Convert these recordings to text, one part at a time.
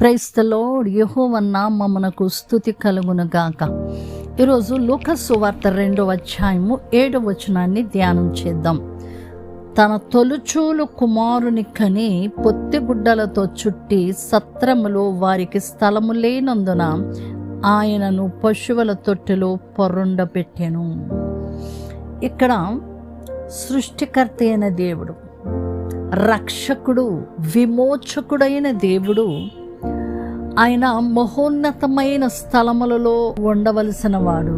క్రైస్తలో యహోవన్న మమ్మనకు స్థుతి కలుగును గాక. ఈరోజు లూకస్సు వార్త రెండవ అధ్యాయము ఏడవ వచనాన్ని ధ్యానం చేద్దాం. తన తొలుచూలు కుమారుని కని పొత్తిగుడ్డలతో చుట్టి సత్రములో వారికి స్థలము లేనందున ఆయనను పశువుల తొట్టెలో పొరుండబెట్టెను ఇక్కడ సృష్టికర్త అయిన దేవుడు రక్షకుడు విమోచకుడైన దేవుడు ఆయన మహోన్నతమైన స్థలములలో ఉండవలసిన వాడు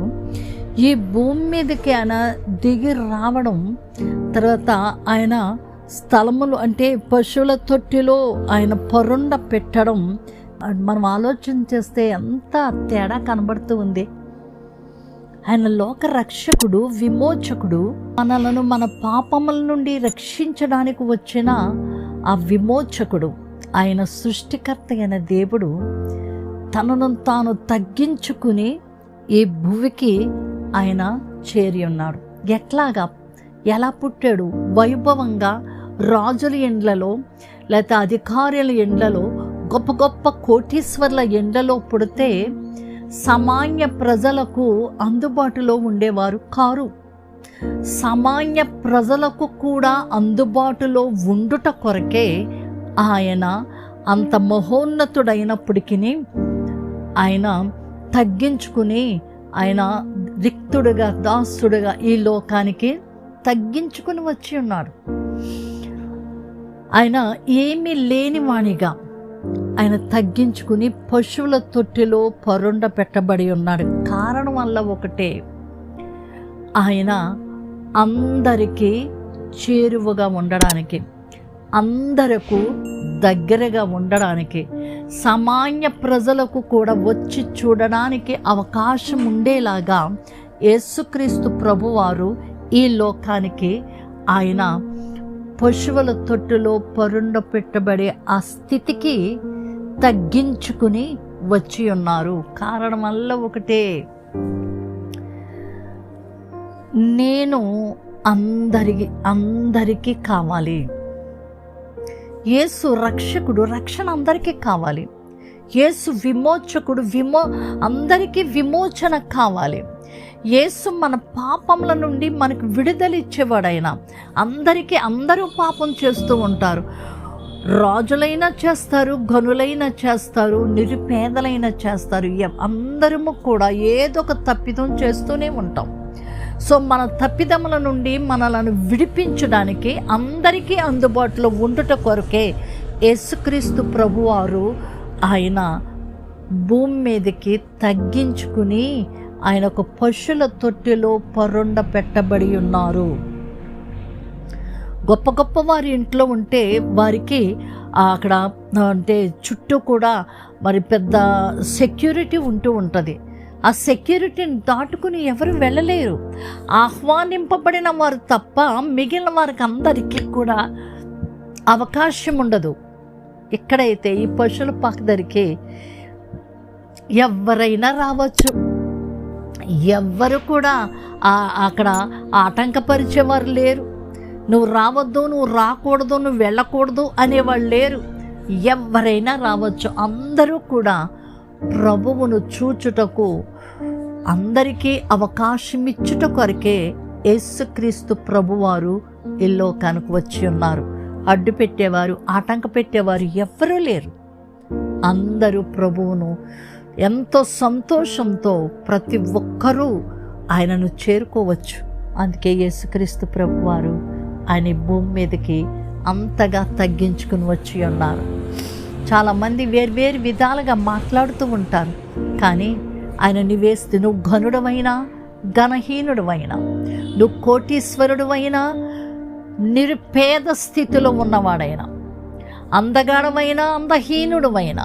ఈ భూమి మీదకి ఆయన దిగి రావడం తర్వాత ఆయన స్థలములు అంటే పశువుల తొట్టిలో ఆయన పరుండ పెట్టడం మనం ఆలోచన చేస్తే ఎంత తేడా కనబడుతూ ఉంది. ఆయన లోక రక్షకుడు విమోచకుడు మనలను మన పాపముల నుండి రక్షించడానికి వచ్చిన ఆ విమోచకుడు. ఆయన సృష్టికర్త అయిన దేవుడు తనను తాను తగ్గించుకుని ఈ భూమికి ఆయన చేరి ఉన్నాడు. ఎట్లాగా? ఎలా పుట్టాడు? వైభవంగా రాజుల ఎండ్లలో లేకపోతే అధికారుల ఎండ్లలో గొప్ప గొప్ప కోటీశ్వర్ల ఎండలో పుడితే సామాన్య ప్రజలకు అందుబాటులో ఉండేవారు కారు. సామాన్య ప్రజలకు కూడా అందుబాటులో ఉండుట కొరకే ఆయన అంత మహోన్నతుడైనప్పటికీ ఆయన తగ్గించుకుని ఆయన రిక్తుడుగా దాసుడుగా ఈ లోకానికి తగ్గించుకుని వచ్చి ఉన్నాడు. ఆయన ఏమీ లేనివాణిగా ఆయన తగ్గించుకుని పశువుల తొట్టిలో పరుండ పెట్టబడి ఉన్నాడు. కారణం వల్ల ఒకటే ఆయన అందరికీ చేరువగా ఉండడానికి అందరకు దగ్గరగా ఉండడానికి సామాన్య ప్రజలకు కూడా వచ్చి చూడడానికి అవకాశం ఉండేలాగా యేసుక్రీస్తు ప్రభువారు ఈ లోకానికి ఆయన పశువుల తొట్టులో పరుండ పెట్టబడే ఆ స్థితికి తగ్గించుకుని వచ్చి ఉన్నారు. కారణం వల్ల ఒకటే నేను అందరికి అందరికీ కావాలి. యేసు రక్షకుడు రక్షణ అందరికీ కావాలి. యేసు విమోచకుడు విమో అందరికీ విమోచన కావాలి. యేసు మన పాపముల నుండి మనకు విడుదల ఇచ్చేవాడైనా అందరికీ అందరూ పాపం చేస్తూ ఉంటారు. రాజులైనా చేస్తారు గనులైనా చేస్తారు నిరుపేదలైనా చేస్తారు. అందరము కూడా ఏదో ఒక తప్పిదం చేస్తూనే ఉంటాం. సో మన తప్పిదముల నుండి మనలను విడిపించడానికి అందరికీ అందుబాటులో ఉండుట కొరకే యేసుక్రీస్తు ప్రభువారు ఆయన భూమి మీదకి తగ్గించుకుని ఆయన ఒక పశువుల తొట్టిలో పరుండ పెట్టబడి ఉన్నారు. గొప్ప గొప్ప వారి ఇంట్లో ఉంటే వారికి అక్కడ అంటే చుట్టూ కూడా మరి పెద్ద సెక్యూరిటీ ఉంటూ ఉంటుంది. ఆ సెక్యూరిటీని దాటుకుని ఎవరు వెళ్ళలేరు. ఆహ్వానింపబడిన వారు తప్ప మిగిలిన వారికి అందరికీ కూడా అవకాశం ఉండదు. ఎక్కడైతే ఈ పశువుల పక్కదరికి ఎవరైనా రావచ్చు. ఎవ్వరు కూడా అక్కడ ఆటంకపరిచేవారు లేరు. నువ్వు రావద్దు నువ్వు రాకూడదు నువ్వు వెళ్ళకూడదు అనేవాళ్ళు లేరు. ఎవరైనా రావచ్చు. అందరూ కూడా ప్రభువును చూచుటకు అందరికీ అవకాశం ఇచ్చుట కొరకే యేసుక్రీస్తు ప్రభువారు ఈ లోకానికి వచ్చి ఉన్నారు. అడ్డు పెట్టేవారు ఆటంక పెట్టేవారు ఎవ్వరూ లేరు. అందరూ ప్రభువును ఎంతో సంతోషంతో ప్రతి ఒక్కరూ ఆయనను చేరుకోవచ్చు. అందుకే యేసుక్రీస్తు ప్రభువారు ఆయన భూమి మీదకి అంతగా తగ్గించుకుని వచ్చి ఉన్నారు. చాలామంది వేర్వేరు విధాలుగా మాట్లాడుతూ ఉంటారు. కానీ ఆయన నివేస్తే నువ్వు ఘనుడమైనా ఘనహీనుడవైనా నువ్వు కోటీశ్వరుడువైనా నిరుపేద స్థితిలో ఉన్నవాడైనా అందగాడమైనా అందహీనుడమైనా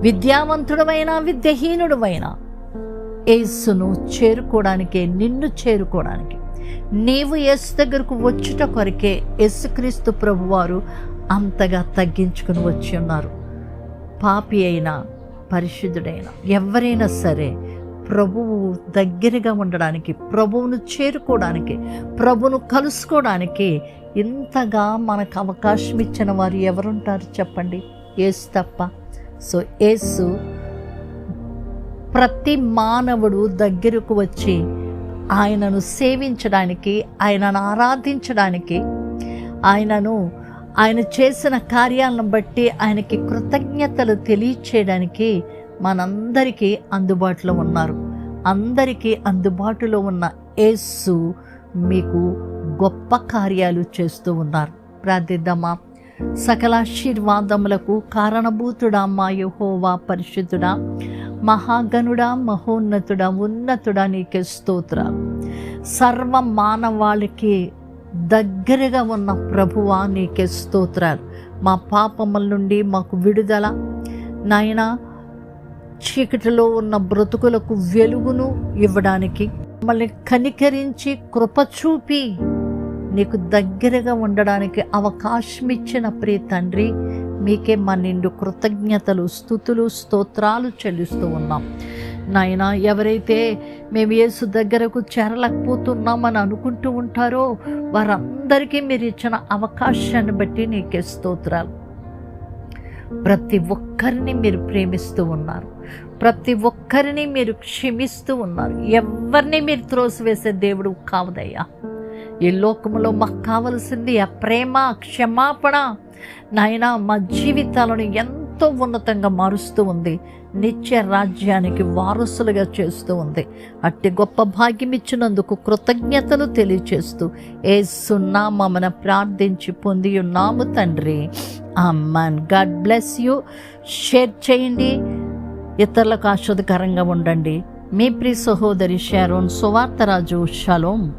విద్యావంతుడమైనా విద్యహీనుడమైనా యేసును చేరుకోవడానికే నిన్ను చేరుకోవడానికి నీవు యేసు దగ్గరకు వచ్చుట కొరకే యేసుక్రీస్తు ప్రభువారు అంతగా తగ్గించుకుని వచ్చి ఉన్నారు. పాపి అయినా పరిశుద్ధుడైనా ఎవరైనా సరే ప్రభువు దగ్గరగా ఉండడానికి ప్రభువును చేరుకోవడానికి ప్రభువును కలుసుకోవడానికి ఇంతగా మనకు అవకాశం ఇచ్చిన వారు ఎవరుంటారు చెప్పండి? ఏసు తప్ప. సో ఏసు ప్రతి మానవుడు దగ్గరకు వచ్చి ఆయనను సేవించడానికి ఆయనను ఆరాధించడానికి ఆయనను ఆయన చేసిన కార్యాలను బట్టి ఆయనకి కృతజ్ఞతలు తెలియచేయడానికి మనందరికీ అందుబాటులో ఉన్నారు. అందరికీ అందుబాటులో ఉన్న యేసు మీకు గొప్ప కార్యాలు చేస్తూ ఉన్నారు. ప్రార్థిద్దామా? సకలాశీర్వాదములకు కారణభూతుడా మా యహోవా పరిశుద్ధుడా మహాగనుడా మహోన్నతుడా ఉన్నతుడా నీకే స్తోత్ర సర్వ మానవాళికి దగ్గరగా ఉన్న ప్రభువా నీకే స్తోత్రాలు. మా పాపముల నుండి మాకు విడుదల. నాయన చీకటిలో ఉన్న బ్రతుకులకు వెలుగును ఇవ్వడానికి మమ్మల్ని కనికరించి కృప చూపి నీకు దగ్గరగా ఉండడానికి అవకాశం ఇచ్చిన ప్రియ తండ్రి మీకే మా నిండు కృతజ్ఞతలు స్థుతులు స్తోత్రాలు చెల్లిస్తూ ఉన్నాం. నాయన ఎవరైతే మేము యేసు దగ్గరకు చేరలేకపోతున్నామని అనుకుంటూ ఉంటారో వారందరికీ మీరు ఇచ్చిన అవకాశాన్ని బట్టి నీకే స్తోత్రాలు. ప్రతి ఒక్కరిని మీరు ప్రేమిస్తూ ఉన్నారు. ప్రతి ఒక్కరిని మీరు క్షమిస్తూ ఉన్నారు. ఎవరిని మీరు త్రోసివేసే దేవుడు కావదయ్యా. ఈ లోకంలో మాకు కావలసింది ఆ ప్రేమ క్షమాపణ. నాయన మా జీవితాలను ఎంత ఎంతో ఉన్నతంగా మారుస్తూ ఉంది. నిత్య రాజ్యానికి వారసులుగా చేస్తూ ఉంది. అట్టి గొప్ప భాగ్యం ఇచ్చినందుకు కృతజ్ఞతలు తెలియచేస్తూ ఏ సున్నామన ప్రార్థించి పొంది ఉన్నాము తండ్రి. Amen God bless you. Share చేయండి. ఇతరులకు ఆస్వాదకరంగా ఉండండి. మీ ప్రి సహోదరి షారోన్ సువార్తరాజు షలోం.